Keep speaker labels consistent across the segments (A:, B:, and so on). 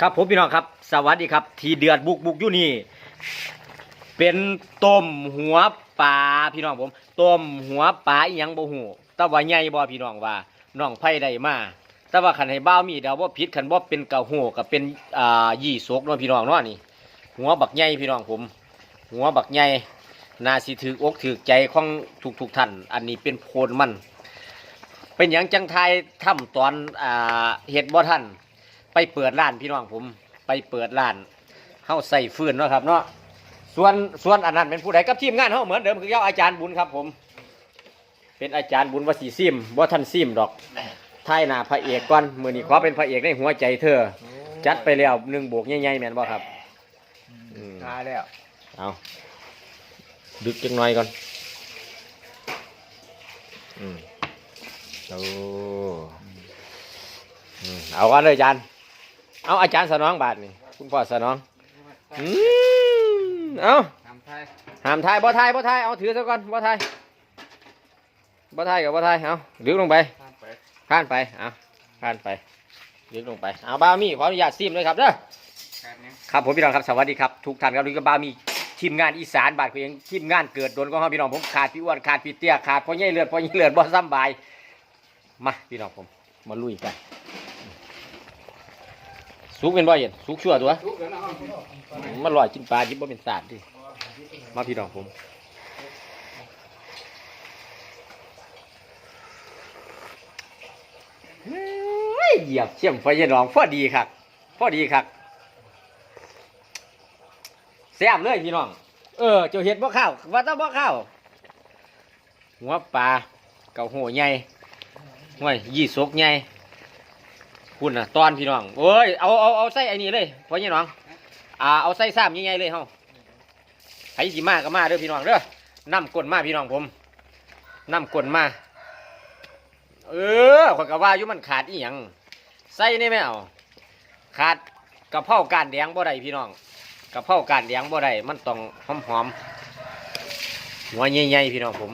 A: ครับผมพี่น้องครับ สวัสดีครับ ทีเดือดบุกบุกอยู่นี่ เป็นต้มหัวปลาพี่น้องผมต้มหัวปลาอีหยังบ่หูแต่ว่าใหญ่บ่พี่น้องว่าน้องไผ่ได้มาแต่ว่าคันให้บ้ามีเดาว่าผิดคันบ่เป็นกะโหก็เป็นอ่ายี่สกเนาะพี่น้องเนาะนี่หัวบักใหญ่พี่น้องผม หัวบักใหญ่นาสิถือกอกถือใจของทุกทุกท่านอันนี้เป็นโพนมัน เป็นอย่างจังไทยถ้ำตอนอ่าเฮ็ดบ่ท่าน ไปเปิดร้านพี่น้องผม ไปเปิดร้านเฮาใส่ฟืนเนาะครับเนาะส่วนส่วนอันนั้นเป็นผู้ใดกับทีมงานเฮาเหมือนเดิมคือเจ้าอาจารย์บุญครับผม เป็นอาจารย์บุญวสีซิมบ่ทันซิมดอกท้ายหน้าพระเอกก่อนมื้อนี้ขอเป็นพระเอกในหัวใจเธอ จัดไปแล้วหนึ่งโบกใหญ่ๆแม่นบ่ครับอืม
B: ตายแล้ว
A: เอาดึกจังหน่อยก่อนอืมโอ้อืมเอากันเลยอาจารย์ เอาอาจารย์สนองบาทนี่คุณพ่อสนองอืมเอา
B: ทำไทย
A: หามทายบ่ทายบ่ทายเอาถือซะก่อนบ่ทายบ่ทายกับบ่ทายเอาดึกลงไป
B: ทำไป
A: ข้านไปเอาข้านไปดึกลงไปเอาบามีขออนุญาตซิมเลยครับเด้อ
B: การนี้
A: ครับผมพี่น้องครับสวัสดีครับทุกท่านครับนี่ก็บ้ามีทีมงานอีสานบาทเขาเองทีมงานเกิดโดนก็เขาพี่น้องผมขาดพี่อ้วนขาดพี่เตี้ยขาดพ่อใหญ่เลือดพ่อใหญ่เลือดบ่ซ้ำบายมาพี่น้องผมมาลุยกัน สุกเป็นบ่เห็นสุกชั่วตัว
B: ทุกแล้วนะ
A: มันลอยกินปลาจิบบ่เป็นสารดิมาพี่น้องผมเฮ้ยเหยียบเชี่ยมไฟยนองพอดีครับพอดีครับแซ่บเลยพี่น้อง เออเจ้าเห็ดบ่ข้าวว่าต้องบ่ข้าวหัวปลาเก่าหัวใหญ่ห้วยยี่สกใหญ่ คุณนะตอนพี่น้องโอ้ยเอาเอาเอาใส่ไอ้นี่เลยพอยี่น้องอ่าเอาใส่ซ้ำใหญ่ๆเลยเฮาไผสิมาก็มาเด้อพี่น้องเด้อน้ำกลนมาพี่น้องผมน้ำกลนมา เออข่อยก็ว่าอยู่มันขาดอีหยังใส่นี่ไม่เอาขาดกระเพราการแดงบ่ได้พี่น้องกระเพราการแดงบ่ได้มันต้องหอมๆหัวใหญ่ๆพี่น้องผม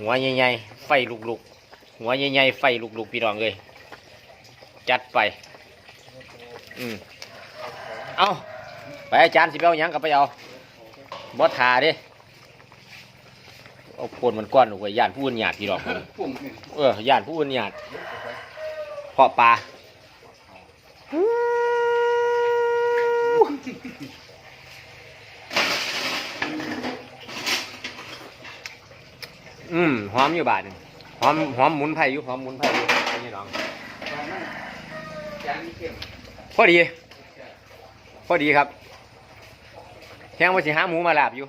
A: หัวใหญ่ๆไฟลุกๆหัวใหญ่ๆไฟลุกๆพี่น้องเลย จัดไป อืมเอาไปอาจารย์สิไปเอาหยังก็ไปเอาบ่ทาเด้เอาโคนมันก้อนออกไปย่านผู้อื่นหยาดพี่น้องผม
B: ปุ่มนี่
A: เออย่านผู้อื่นหยาดเพาะปลาอืมหอมอยู่บาทหนึ่งหอมหอมหมุนไผ่อยู่หอมหมุนไผ่อยู่นี่น้อง
B: ตอนนั้นจานนี้เข้ม
A: พอดี พอดีครับแทงว่าสิหาหมูมาลาบอยู่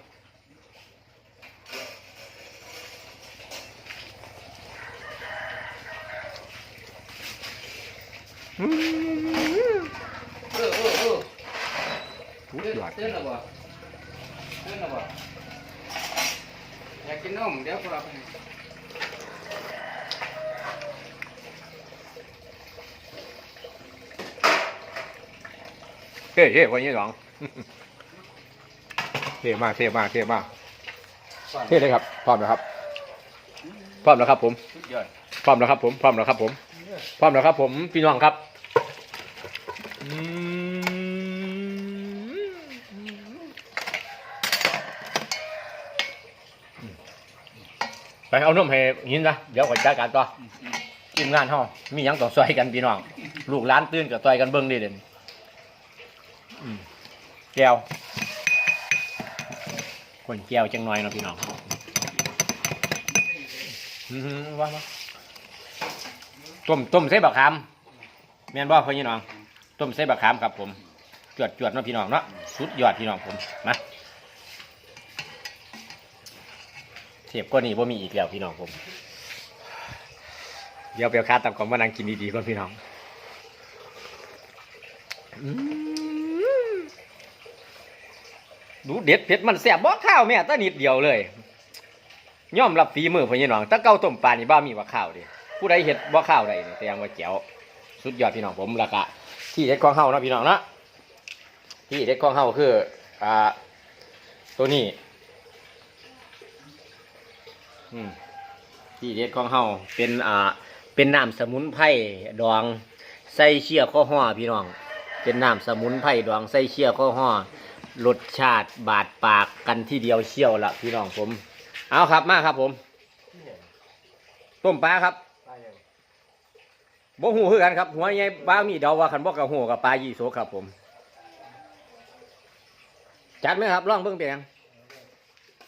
B: เออเออเออ
A: ทุก
B: เต้น
A: หลัก
B: เต้นหรอบ่เต้นหรอบ่อยากกินนมเดี๋ยวพวกเราไป ให้
A: เท่เท่คนนี้สองเท่มากเท่มากเท่มากเท่เลยครับ พร้อมแล้วครับ พร้อมแล้วครับ ผม พร้อมแล้วครับ ผม พร้อมแล้วครับ ผม พร้อมแล้วครับ ผมพี่น้องครับไปเอานมให้ยินนะเดี๋ยวขอจัดการต่อทีมงานเฮามียังต้อซอยกันพี่น้อง ลูกหลานตื่นกับซอยกันเบิ่งดิเด่น แก้วคนแก้วจังหน่อยเนาะพี่น้องอืมว่าต้มต้มใส่บักขามแม่นบ่พ่อพี่น้อง ต้มใส่บักขามครับผมจวดจวดเนาะพี่น้องเนาะสุดยอดพี่น้องผมมาเทียบก็นี่ว่ามีอีกแล้วพี่น้องผม เดี๋ยวไปเอาคาตามของมานั่งกินดีๆก่อนพี่น้องอืม ดูเด็ดเผ็ดมันแซ่บบ่ข้าวแม่ตานิดเดียวเลยย่อมรับฝีมือพี่น้องแตะเก้าต้มปลานี่บ้ามีว่าข้าวดิผู้ใดเห็ดบ่ข้าวใดนี่แสดงว่าเจ๋วสุดยอดพี่น้องผมราคาที่เด็ดของเฮาเนาะพี่น้องนะที่เด็ดของเฮาคืออ่าตัวนี้ที่เด็ดของเฮาเป็นอ่าเป็นน้ำสมุนไพรดองใส่เชี่ยข้อห่อพี่น้อง เป็นน้ำสมุนไพรดองใส่เชี่ยวข้าวห่อ รสชาติบาดปากกันที่เดียวเชี่ยวละพี่น้องผม เอาครับมาครับผม ต้มปลาครับบ่หูคือกันครับ หัวใหญ่ปลามีเดาว่าคันบ่กับหูกับปลายี่โสครับผม จัดไหมครับลองเบิ่งเปียง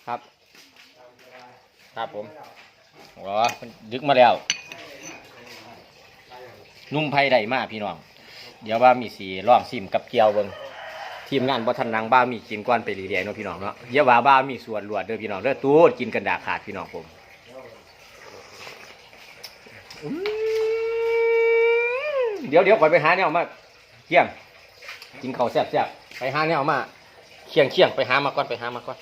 A: ครับ ครับผมอ๋อมันดึกมาแล้ว นุ่มไผ่ได้มากพี่น้อง เดี๋ยวบ้ามีสีลองซิมกับเกียวเบิง ทีมงานบ่ทันนังบ้ามีกินก้อนไปเรียๆเนาะพี่น้องเนาะเยาว่าบ้ามีส่วนรวดเด้อพี่น้องเด้อตูดกินกันดาขาดพี่น้องผมอืมเดี๋ยวเดี๋ยวข่อยไปหาแนวมาเคี่ยงกินข้าวแซ่บๆไปหาแนวมาเคี่ยงเคี่ยงไปหามาก่อนไปหามาก่อน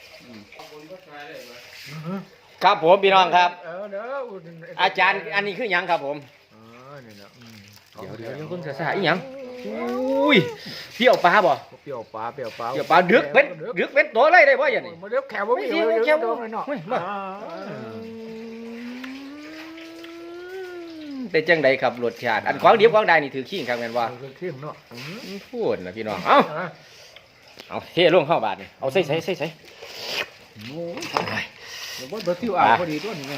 A: ครับผมพี่น้องครับ
C: เออเด้ออุ่น
A: อาจารย์อันนี้คือหยังครับผม
C: เออนี่นะอืม
A: เดี๋ยวเดี๋ยวเดี๋ยวคุณเสือสาอีหยัง อุ้ยเปรี้ยวปลาบ่
C: เปรี้ยวปลาเปรี้ยวปลา
A: เปรี้ยวปลาดึกเป็นดึกเป็นตัวเลยได้บ่อย่างนี้
C: มาเดี๋ยวแขวบ่มี
A: ไม่
C: เดี๋ยว
A: เดี๋ยว
C: เดี๋ยว
A: แขวบ่
C: เดี๋ยวเนาะ
A: เฮ้ยมา
C: อ่า
A: เป็นจังไดครับรสชาติอันของเดียบของใดนี่ถือขี้ครับแม่นว่า
C: เออเข้มเนาะอืม
A: พูดนะพี่น้องเอ้า
C: อะ
A: เอาเทลงเข้าบาทนี่เอาใส่ใส่ใส่ใส่
C: โอ้ยเดี๋ยวบ่เบอร์ซิวอะพอดีตัวนี้ไง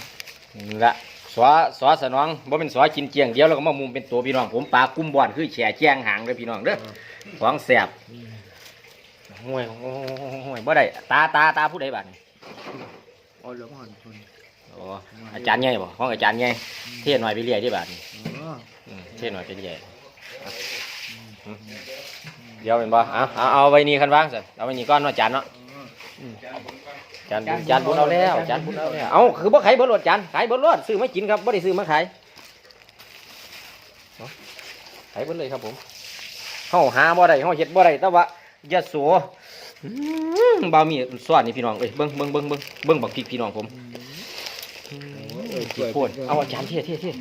A: นี่ละ สวสวสนองบ่เป็นสวกินเจียงเดียวแล้วก็มามุมเป็นตัวพี่น้องผมปลากุ้มบ่อนคือแฉแจ้งหางเด้อพี่น้องเด้อของแซ่บห่วยห่วยบ่ได้ตาตาตาผู้ใดบาดนี่
C: โอ้ยแล้วมันคน
A: โอ้อาจารย์ใหญ่บ่ของอาจารย์ใหญ่เทศหน่อยไปเรียที่บาทนี่
C: เออ
A: อืมเทศหน่อยเป็นใหญ่อะอืมเดี๋ยวเป็นบ่เอาเอาเอาไว้นี่คันว่างสิเอาไว้นี่ก้อนเนาะอาจารย์เนาะ จานบุญจานบุญเอาแล้วจานบุญเอาแล้วเอาคือบ่ขายเบิดรถจานขายเบิดรถซื้อมากินครับบ่ได้ซื้อมาขายเนาะขายเบิดเลยครับผมเฮาหาบ่ได้เฮาเฮ็ดบ่ได้แต่ว่ายะโสอืมบ่มีส่วนนี่พี่น้องเอ้ยเบิ่งเบิ่งเบิ่งเบิ่งเบิ่งบักพริกพี่น้องผมพริกโพดเอาอาจารย์เทศเทศเทศ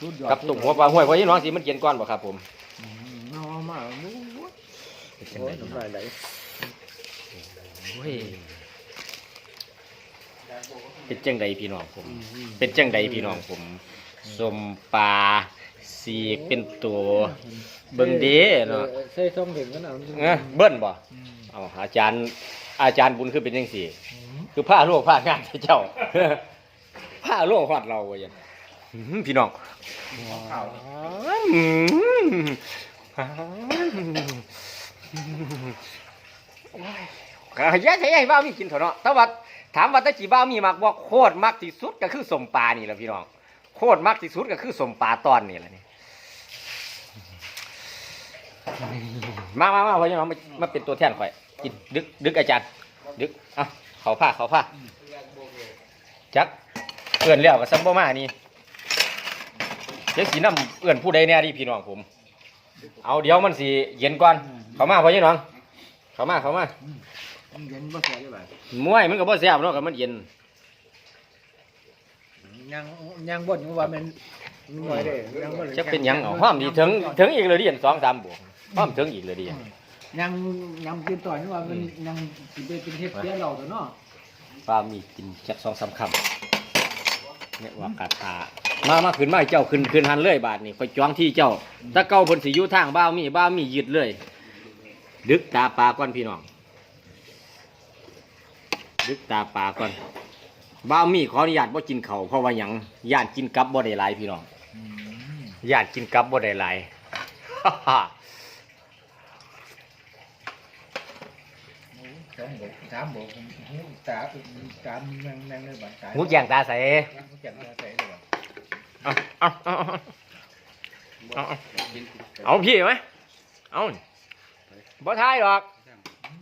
C: สุดยอด
A: กับตุ่มหัวปลาห้วยไว้ที่น้องสิมันเกียนก้อนบ่ครับผม
C: อืมเอามาโอ้ยโอ้ยน้ำลายไหล
A: โอ้ย เป็นจังใดพี่น้องผม เป็นจังใดพี่น้องผมสมปลาสีกเป็นตัวเบิ่งเด้เนาะ
C: ออใส่ซองถึงกันเอา
A: เอ้อเบิ้นบ่เอาอาจารย์อาจารย์บุญคือเป็นจังซี่ คือผ้าโลกผ้างานให้เจ้า ผ้าโลกฮอดเราว่าอย่างอื้อหือพี่น้อง
C: ข้าว
A: อื มก็ยะใช่ให้บ้ามีกินเถอะเนาะแต่ว่าถามว่าตะจีบ้ามีมักบ่โคตรมักที่สุดก็คือสมปลานี่แหละพี่น้อง โคตรมักที่สุดก็คือสมปลาตอนนี่แหละนี่มามามาพ่อยังมามาเป็นตัวแทนข่อยกินดึกดึกอาจารย์ ดึกเอะเขาผ้าเขาผ้าจักเอื่อนแล้วก็ซัมโบมานี่เจ๊สีน้ำเอื่อนผู้ใดแน่ดิพี่น้องผม เอาเดี๋ยวมันสิเย็นก่อน เขามาพ่อยังน้อง เขามาเขามา
C: เย็นบ่แซ่บเลยบ่
A: มวยมันก็บ่แซ่บเนาะก็มันเย็น
C: ยังยังบ่นอยู่ว่ามันมันบ่ได้ยังบ่ได้
A: จะเป็นหยังเอาห้อมดีถึงถึงอีกเลยดิอันสองสามบวกห้อมถึงอีกเลยดิอัน
C: ยังยังกินต่อยนี่ว่ามันยังสิไปเป็นเฮ็ดเสียเราตัวเนาะ
A: ปลามีกินจักสองสามคำเนี่ยว่ากาตามามาขึ้นมาให้เจ้าขึ้นขึ้นหันเลยบาทนี่คอยจ้องที่เจ้าถ้าเก้าเพิ่นสิอยู่ทางบ้าวมีบ้าวมียึดเลยดึกตาปลาก่อนพี่น้อง ดึกตาปลาก่อนบ้าวมีขออนุญาตบ่กินเขาวเพราะว่าหยังญาติกินกับบ่ได้หลายพี่น้องญาติกินกับบ่ได้หลาย
C: สองบกสามบกหูตาตามยังยังเลยบัดตาย
A: หูแจงตาใส
C: หูแจ่มตาใสเลยว่ะ
A: เอาเอาเอาเอาเอาเอาเอาพี่ไหมเอาบ่ทายหรอก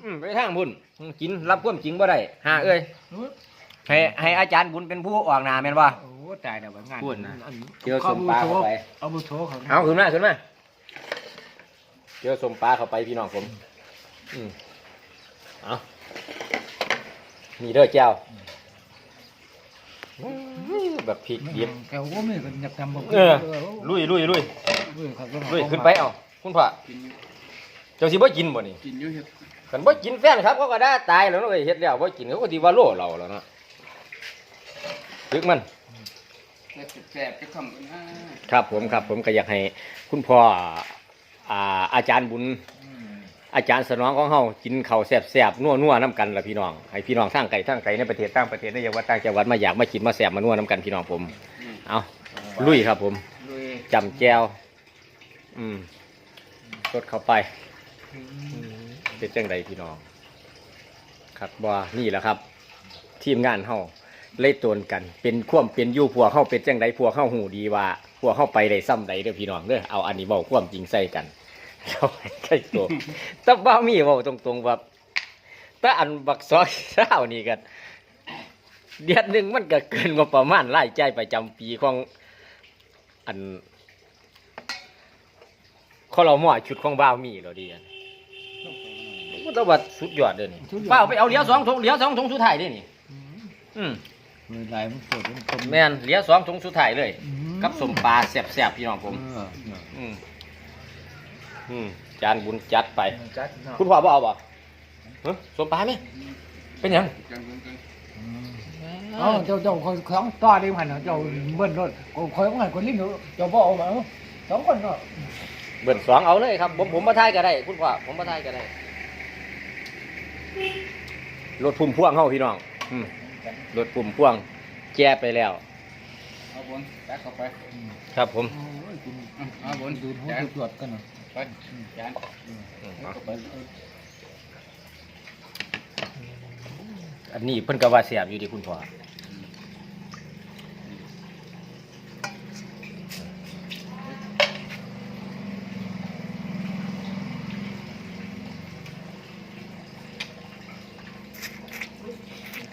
A: อืมไปทางบุญกินรับความจริงบ่ได้หาเอ้ยให้ให้อาจารย์บุญเป็นผู้ออกหน้าแม่นบ่
C: โอ้ตายแล้วว่างาน
A: พูดนะ
C: อั
A: เจอสมปลาเข้าไป
C: เอาบุโชเขา
A: เอาขึ้นมาขึ้นมาเจอสมปลาเข้าไปพี่น้องผม อืมเอานี่เด้อแจ้วอื้อแบบพริกเย็บ
C: แกว่าไม่เป็นยับจำบ่
A: เออลุยลุยลุย
C: ลุยครับ
A: ลุยขึ้นไปเอา คุณพ่อ
B: กินอยู่
A: เจ้าสิบ่กินบ่นี่
B: กินอยู่เฮ็ด
A: คันบ่กินแฟนครับเขาก็ได้ตายแล้วเนาะเอ้ยเฮ็ดแล้วบ่กินเขาก็สิว่าโลเราแล้วเนาะตึกมัน
B: แล้วแซ่บๆจะคำกันนะครับ
A: ผมครับผมก็อยากให้คุณพ่ออ่าอาจารย์บุญ
C: อืม
A: อาจารย์สนองของเฮากินข้าวแซ่บๆนัวๆน้ำกันล่ะพี่น้องให้พี่น้องทางไกลทางไกลในประเทศต่างประเทศในจังหวัดต่างจังหวัดมาอยากมากินมาแซ่บมานัวน้ำกันพี่น้องผม
B: อืม
A: เอาลุยครับผม
B: ลุย
A: จำแจวอืมกดเข้าไป
C: อืม
A: เป็นจังใดพี่น้องครับว่านี่แหละครับ ทีมงานเฮาเลยตวนกัน เป็นควมเป็นยู่พวกเฮาเป็นจังใดพวกเฮาหูดีว่าพวกเฮาไปได้ซ้ำใดเด้อพี่น้องเด้อเอาอันนี้เว้าควมจริงใส่กันเข้าใกล้ตัวแต่บ่มีเว้าตรงๆว่าแต่อันบักซอยเช้านี่กันเดือนหนึ่งมันก็เกินงบประมาณรายจ่ายประจำปีของอันข้อเราหม้อชุดของบ่ามีแล้วดีอัน มันต้องว่าสุดยอดเลยนี่เปล่าไปเอาเหลียวสองถุงเหลียวสองถุงสุดท้ายเลยนี่
C: อืม
A: อืม
C: เวลามันปวดมันต้ม
A: แม่นเหลียวสองถุงสุดท้ายเลย
C: อืม
A: กับสมปลาแซ่บๆพี่น้องผม
C: เออเออ
A: อืมอืมจานบุญจัดไป
C: จัดเนาะ
A: คุณพ่อบ่เอาบ่ฮะสมปลาไหมเป็นหยัง
B: จังจังจัง
C: อืมเอ้าเจ้าเจ้าคนของต่อได้พันเนาะเจ้าเบิ้ลรถคอยว่าไงคนลิ้นอยู่เจ้าบ่เอามาเอาสองคนเนาะ
A: เบิ่นสองเอาเลยครับ ผมผมมาทายก็ได้ คุณพ่อผมมาทายก็ได้ รถพุ่มพ่วงเฮาพี่น้องอืมรถพุ่มพ่วงแก้ไปแล้ว
B: เอาบนจักเข้าไป
C: อืม
A: ครับผม
C: โอ้ยคุณ
B: อืมเอาบน
C: ดูดหู
B: จาน
C: ดูดตรวจกันเนาะ
B: ไปจาน
A: อืม
B: เอาไป
A: อันนี้เพิ่นก็ว่าแซ่บอยู่ดีคุณพ่อ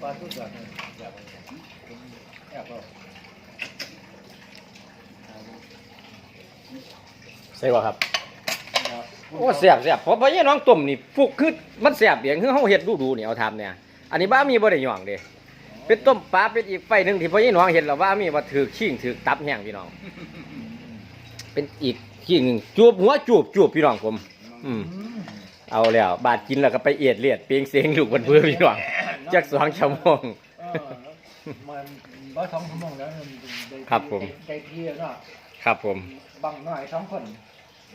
C: ปลาตัวใหญ่ใหญ่แอบเอา
A: ใช่ว่าครับโอ้แซ่บแซ่บเพราะเพราะยี่น้องต้มนี่ฟุกคือมันแซ่บเบียงคือเฮาเฮ็ดดูดูๆนี่เอาทำเนี่ยอันนี้บ้ามีบ่ได้หย่องเด้เป็นต้มปลาเป็นอีกไฟหนึงที่พ่อยี่น้องเห็นแล้วว่ามีว่าถือขิงถือตับแห้งพี่น้อง เป็นอีกขิงหนึ่งจูบหัวจูบจูบพี่น้องผม อืม
C: อืม
A: เอาแล้ว บาดกินแล้วก็ไปเอียดเลียดเปียงเสียงลูกบนเพื่อพี่น้องจักสองชั่วโมง
C: เออมันร้อยสองชั่วโมงแล้วมันได้
A: ครับผม
C: ได้ที่แล้วเนาะ
A: ครับผม
C: บังหน่อยสองคน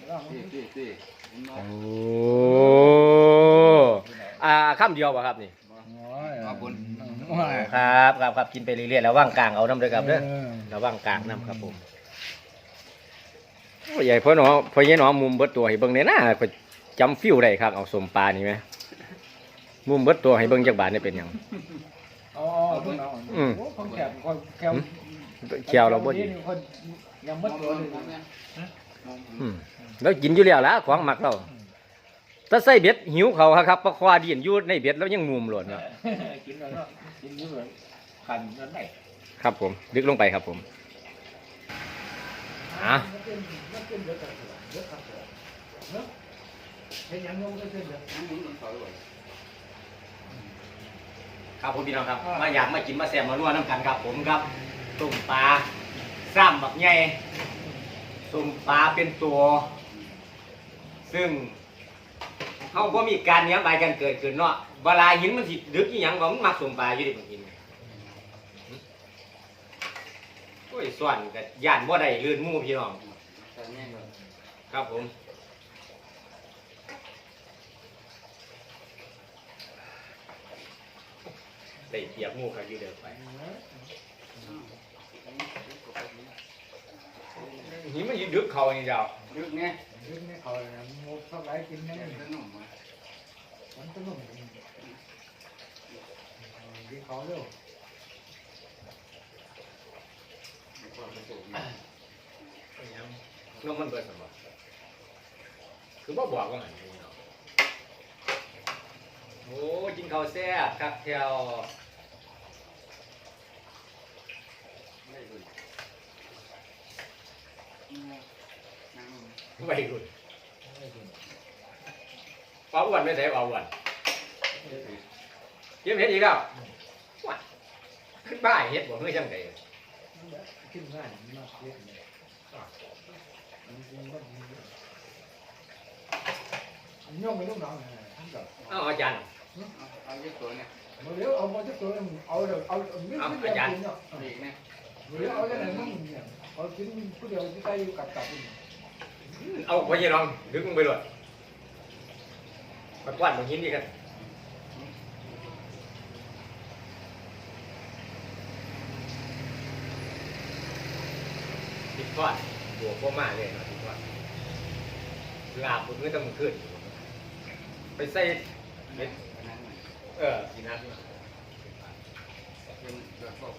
A: โอ้อ่าคำเดียวป่ะครับนี่
C: โอ้ย
B: เอาบน
C: โอ้ย
A: ครับครับครับกินไปเรื่อยๆแล้วว่างกลางเอาน้ำเลยครับเด้อ
C: เออ
A: ระวังกลางน้ำครับผมโอ้ใหญ่พ่อหนอพ่อใหญ่หนอมุมเบิดตัวให้เบิ่งในหน้าก็จำฟิวได้ครับเอาสมปลานี่ไหมมุมเบิดตัวให้เบิ่งจักบาทนี่เป็นยัง
C: อ๋ออื
A: ม
C: โอ้คนแขกคนแขก
A: เคียวเราบ่ดี
C: ยังมัดตัวเลย
A: อืม แล้วกินอยู่แล้วละของหมักเราถ้าใส่เบ็ดหิวเขาครับปลาควาดินอยู่ในเบ็ดแล้วยังมุมหล่นเนาะ
C: กินแล้วเนาะกินอยู่เลยขันนั่นไหน
A: ครับผม ลึกลงไปครับผมอะ
C: เห็นยังงงก็เป็นเลย
B: น้ำหมุนมันถอยไว้
A: ครับผมพี่น้องครับ มาอยากมากินมาแซ่บมานัวน้ำกันครับผมครับต้มปลาซ้ำบักใหญ่ ต้มปลาเป็นตัว ซึ่งเขาก็มีการเลี้ยงปลากันเกิดขึ้นเนาะเวลาหินมันสิดึกอีหยังก็มันมักต้มปลาอยู่ดิบางทีโอ้ยส่วนกับย่านบ่ได้ลื่นมู่พี่น้อง ครับผม ได้เปียบมู่ครับอยู่เดินไป หินมันอยืดดึกเขาอย่างเดียว
B: ดึกเนี่ย
C: ลึกนี่เขาเลยนะงูทำไรกินนั่น
B: เดี๋ยว
C: เอง
B: จะนุ่มมา
C: มันก็นุ่มกินเขาเร็ว
A: น้องมันเบิดสมบัติคือบ่บอกว่าไงพี่น้องโอ้กินข้าวแซ่บครับเที่ยว
B: ไม่ดุ น้ำ
A: วัยรุ่นปลาอ้วนไม่ใช่ปลาอ้วนเก็บเห็ดอีกแล้วว้ายขึ้นบ้าเห็ดบ่เฮ้ยจังได
C: กินง่ายมากเยอะเลยย่องไปลูกน้องทั้งกับ
A: เอาอาจารย์
B: เอาเยอะตัวเนี่ย
C: มาเดี๋ยวเอามาจะตัวเอาเดี๋ยวเอาเอาไม่ไม่อยากกินเนาะ
B: อีกเนี่ย
C: เดี๋ยวเอาจะไหนมั่งเนี่ย เอากินผู้เดียวที่ใกล้อยู่กับกับนี่
A: เอาไปยังน้องดึงลงไปเลยมากวาดบางหินดีกันติดก้อนบวกพวกมาเลยนะติดก้อนลาบมันไม่ต้องมึงขึ้น ไปใส่เม็ดเออสีนัด
B: เป็นเดือดพวก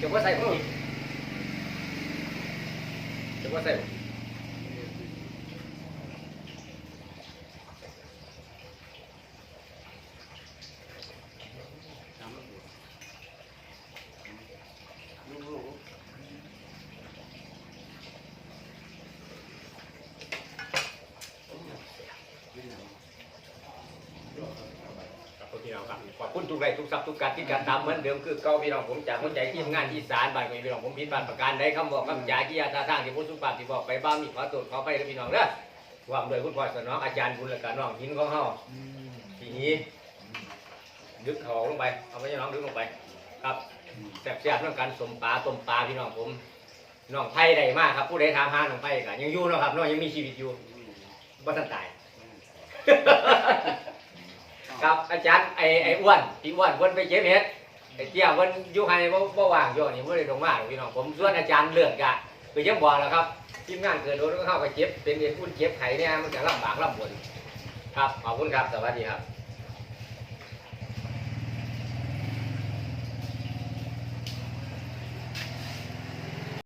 A: จะว่าใส่ผมจะว่าใส่
B: น้ำมันดูลูก
A: ครับพี่น้อง คุณทุกไรทุกทรัพย์ทุกการที่การตามเหมือนเดิมคือเก่าพี่น้องผมจากหัวใจทีมงานที่สารบานพี่น้องผมผิดพลาดประการใดคำบอกคำจ่าที่ยาท่าทางที่พูดสุภาพที่บอกไปบ้างมีขอตรวจขอไปกับพี่น้องเด้อว่าโดยคุณพ่อสนองอาจารย์บุญและการน้องหินของเฮาทีนี้ดึกเขาลงไปเอาไปให้น้องดึกลงไป ครับแซบๆเรื่องการสมปลาต้มปลาพี่น้องผมน้องไผ่ได้มากครับผู้ใดถามหาน้องไผ่ก็ยังอยู่นะครับน้องยังมีชีวิตอยู่บ่ทันตาย ครับอาจารย์ไอ้ไอ้อ้วนพี่อ้วนเพิ่นไปเก็บเห็ดไอ้เตี้ยเพิ่นอยู่ให้บ่บ่ว่างอยู่นี่บ่ได้ลงมาหรอกพี่น้องผมส่วนอาจารย์เลือกกะคือยังบอกแล้วครับทีมงานเกิดโดนเข้าไปเก็บเป็นเด็กอุ่นเก็บไข่เนี่ยมันจะลำบากลำบนครับขอบคุณครับสวัสดีครับ